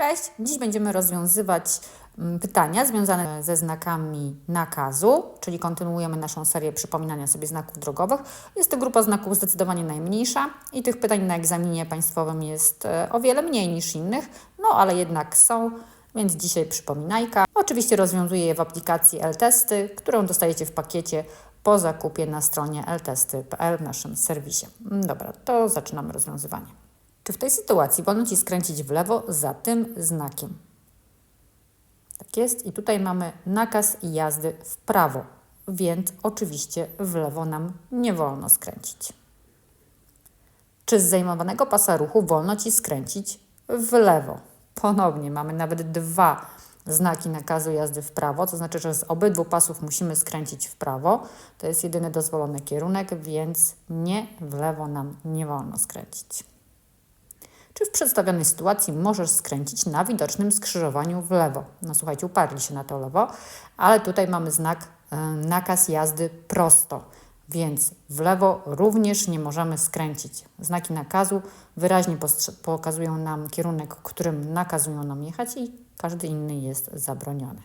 Cześć! Dziś będziemy rozwiązywać mm, pytania związane ze znakami nakazu, czyli kontynuujemy naszą serię przypominania sobie znaków drogowych. Jest to grupa znaków zdecydowanie najmniejsza i tych pytań na egzaminie państwowym jest e, o wiele mniej niż innych, no ale jednak są, więc dzisiaj przypominajka. Oczywiście rozwiązuję je w aplikacji L-Testy, którą dostajecie w pakiecie po zakupie na stronie ltesty.pl w naszym serwisie. Mm, Dobra, to zaczynamy rozwiązywanie. Czy w tej sytuacji wolno Ci skręcić w lewo za tym znakiem? Tak jest. I tutaj mamy nakaz jazdy w prawo, więc oczywiście w lewo nam nie wolno skręcić. Czy z zajmowanego pasa ruchu wolno Ci skręcić w lewo? Ponownie mamy nawet dwa znaki nakazu jazdy w prawo, to znaczy, że z obydwu pasów musimy skręcić w prawo. To jest jedyny dozwolony kierunek, więc nie w lewo nam nie wolno skręcić. Czy w przedstawionej sytuacji możesz skręcić na widocznym skrzyżowaniu w lewo? No słuchajcie, uparli się na to lewo, ale tutaj mamy znak y, nakaz jazdy prosto, więc w lewo również nie możemy skręcić. Znaki nakazu wyraźnie pokazują nam kierunek, którym nakazują nam jechać i każdy inny jest zabroniony.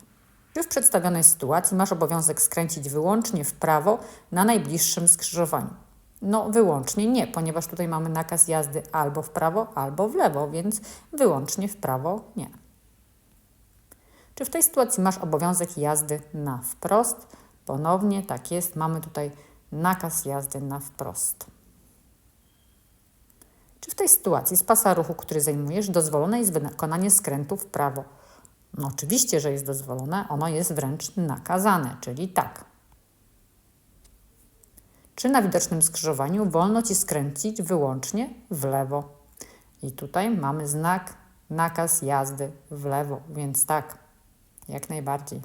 Czy w przedstawionej sytuacji masz obowiązek skręcić wyłącznie w prawo na najbliższym skrzyżowaniu? No wyłącznie nie, ponieważ tutaj mamy nakaz jazdy albo w prawo, albo w lewo, więc wyłącznie w prawo nie. Czy w tej sytuacji masz obowiązek jazdy na wprost? Ponownie tak jest, mamy tutaj nakaz jazdy na wprost. Czy w tej sytuacji z pasa ruchu, który zajmujesz, dozwolone jest wykonanie skrętu w prawo? No oczywiście, że jest dozwolone, ono jest wręcz nakazane, czyli tak. Czy na widocznym skrzyżowaniu wolno Ci skręcić wyłącznie w lewo? I tutaj mamy znak, nakaz jazdy w lewo, więc tak, jak najbardziej.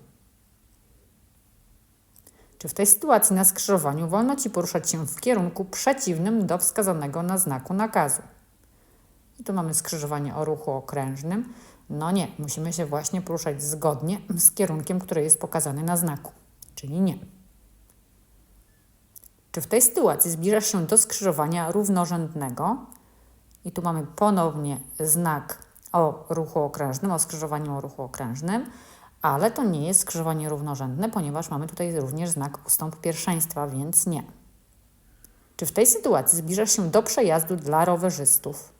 Czy w tej sytuacji na skrzyżowaniu wolno Ci poruszać się w kierunku przeciwnym do wskazanego na znaku nakazu? I tu mamy skrzyżowanie o ruchu okrężnym. No nie, musimy się właśnie poruszać zgodnie z kierunkiem, który jest pokazany na znaku, czyli nie. Czy w tej sytuacji zbliżasz się do skrzyżowania równorzędnego? I tu mamy ponownie znak o ruchu okrężnym, o skrzyżowaniu o ruchu okrężnym, ale to nie jest skrzyżowanie równorzędne, ponieważ mamy tutaj również znak ustąp pierwszeństwa, więc nie. Czy w tej sytuacji zbliżasz się do przejazdu dla rowerzystów?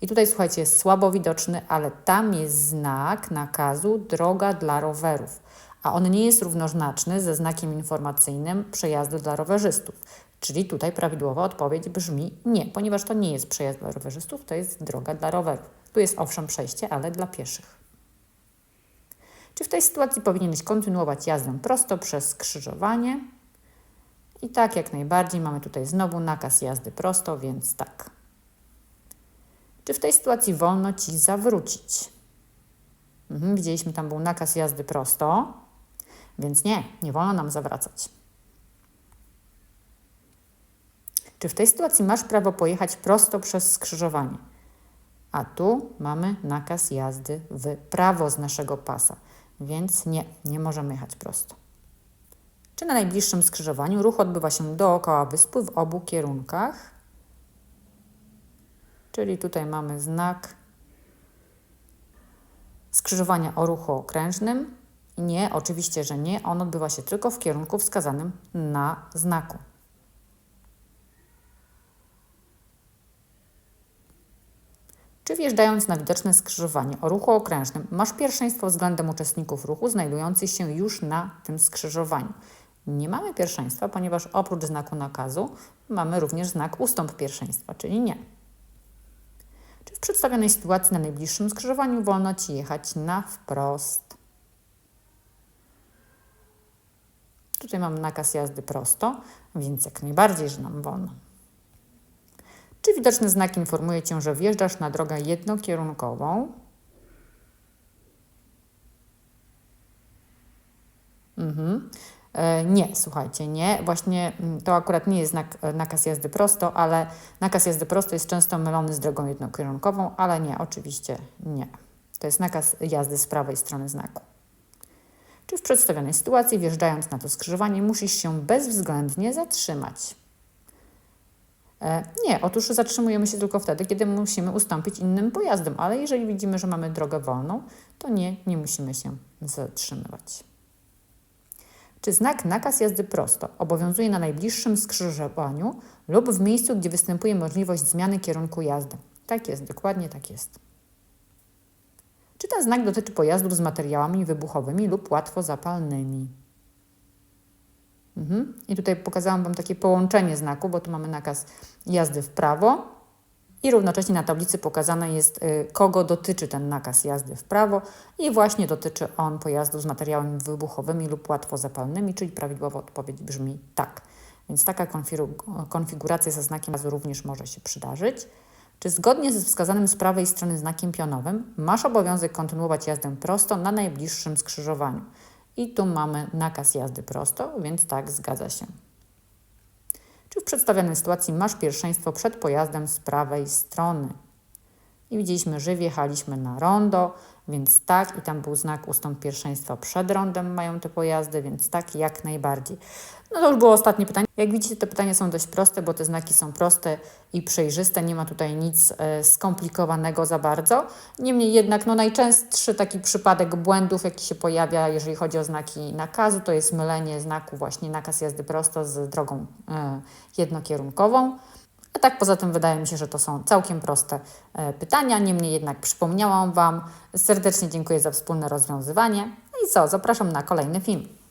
I tutaj słuchajcie, jest słabo widoczny, ale tam jest znak nakazu droga dla rowerów a on nie jest równoznaczny ze znakiem informacyjnym przejazdu dla rowerzystów. Czyli tutaj prawidłowa odpowiedź brzmi nie, ponieważ to nie jest przejazd dla rowerzystów, to jest droga dla rowerów. Tu jest owszem przejście, ale dla pieszych. Czy w tej sytuacji powinieneś kontynuować jazdę prosto przez skrzyżowanie? I tak, jak najbardziej, mamy tutaj znowu nakaz jazdy prosto, więc tak. Czy w tej sytuacji wolno Ci zawrócić? Mhm, widzieliśmy, tam był nakaz jazdy prosto. Więc nie, nie wolno nam zawracać. Czy w tej sytuacji masz prawo pojechać prosto przez skrzyżowanie? A tu mamy nakaz jazdy w prawo z naszego pasa, więc nie, nie możemy jechać prosto. Czy na najbliższym skrzyżowaniu ruch odbywa się dookoła wyspy w obu kierunkach? Czyli tutaj mamy znak skrzyżowania o ruchu okrężnym nie, oczywiście, że nie. On odbywa się tylko w kierunku wskazanym na znaku. Czy wjeżdżając na widoczne skrzyżowanie o ruchu okrężnym masz pierwszeństwo względem uczestników ruchu znajdujących się już na tym skrzyżowaniu? Nie mamy pierwszeństwa, ponieważ oprócz znaku nakazu mamy również znak ustąp pierwszeństwa, czyli nie. Czy w przedstawionej sytuacji na najbliższym skrzyżowaniu wolno Ci jechać na wprost? Tutaj mam nakaz jazdy prosto, więc jak najbardziej, że nam wolno. Czy widoczny znak informuje Cię, że wjeżdżasz na drogę jednokierunkową? Mhm. E, nie, słuchajcie, nie. Właśnie mm, to akurat nie jest znak, e, nakaz jazdy prosto, ale nakaz jazdy prosto jest często mylony z drogą jednokierunkową, ale nie, oczywiście nie. To jest nakaz jazdy z prawej strony znaku czy w przedstawionej sytuacji, wjeżdżając na to skrzyżowanie, musisz się bezwzględnie zatrzymać. E, Nie, otóż zatrzymujemy się tylko wtedy, kiedy musimy ustąpić innym pojazdom, ale jeżeli widzimy, że mamy drogę wolną, to nie, nie musimy się zatrzymywać. Czy znak nakaz jazdy prosto obowiązuje na najbliższym skrzyżowaniu lub w miejscu, gdzie występuje możliwość zmiany kierunku jazdy? Tak jest, dokładnie tak jest. Czy ten znak dotyczy pojazdów z materiałami wybuchowymi lub łatwo zapalnymi? Mhm. I tutaj pokazałam Wam takie połączenie znaku, bo tu mamy nakaz jazdy w prawo i równocześnie na tablicy pokazane jest, y, kogo dotyczy ten nakaz jazdy w prawo i właśnie dotyczy on pojazdów z materiałami wybuchowymi lub łatwo zapalnymi, czyli prawidłowa odpowiedź brzmi tak. Więc taka konfigu- konfiguracja ze znakiem razu również może się przydarzyć. Czy zgodnie ze wskazanym z prawej strony znakiem pionowym masz obowiązek kontynuować jazdę prosto na najbliższym skrzyżowaniu? I tu mamy nakaz jazdy prosto, więc tak, zgadza się. Czy w przedstawionej sytuacji masz pierwszeństwo przed pojazdem z prawej strony? I widzieliśmy, że wjechaliśmy na rondo, więc tak, i tam był znak ustąp pierwszeństwa przed rondem mają te pojazdy, więc tak, jak najbardziej. No to już było ostatnie pytanie. Jak widzicie, te pytania są dość proste, bo te znaki są proste i przejrzyste, nie ma tutaj nic e, skomplikowanego za bardzo. Niemniej jednak no, najczęstszy taki przypadek błędów, jaki się pojawia, jeżeli chodzi o znaki nakazu, to jest mylenie znaku właśnie nakaz jazdy prosto z drogą e, jednokierunkową. A tak poza tym wydaje mi się, że to są całkiem proste e, pytania. Niemniej jednak przypomniałam Wam. Serdecznie dziękuję za wspólne rozwiązywanie. No i co, zapraszam na kolejny film.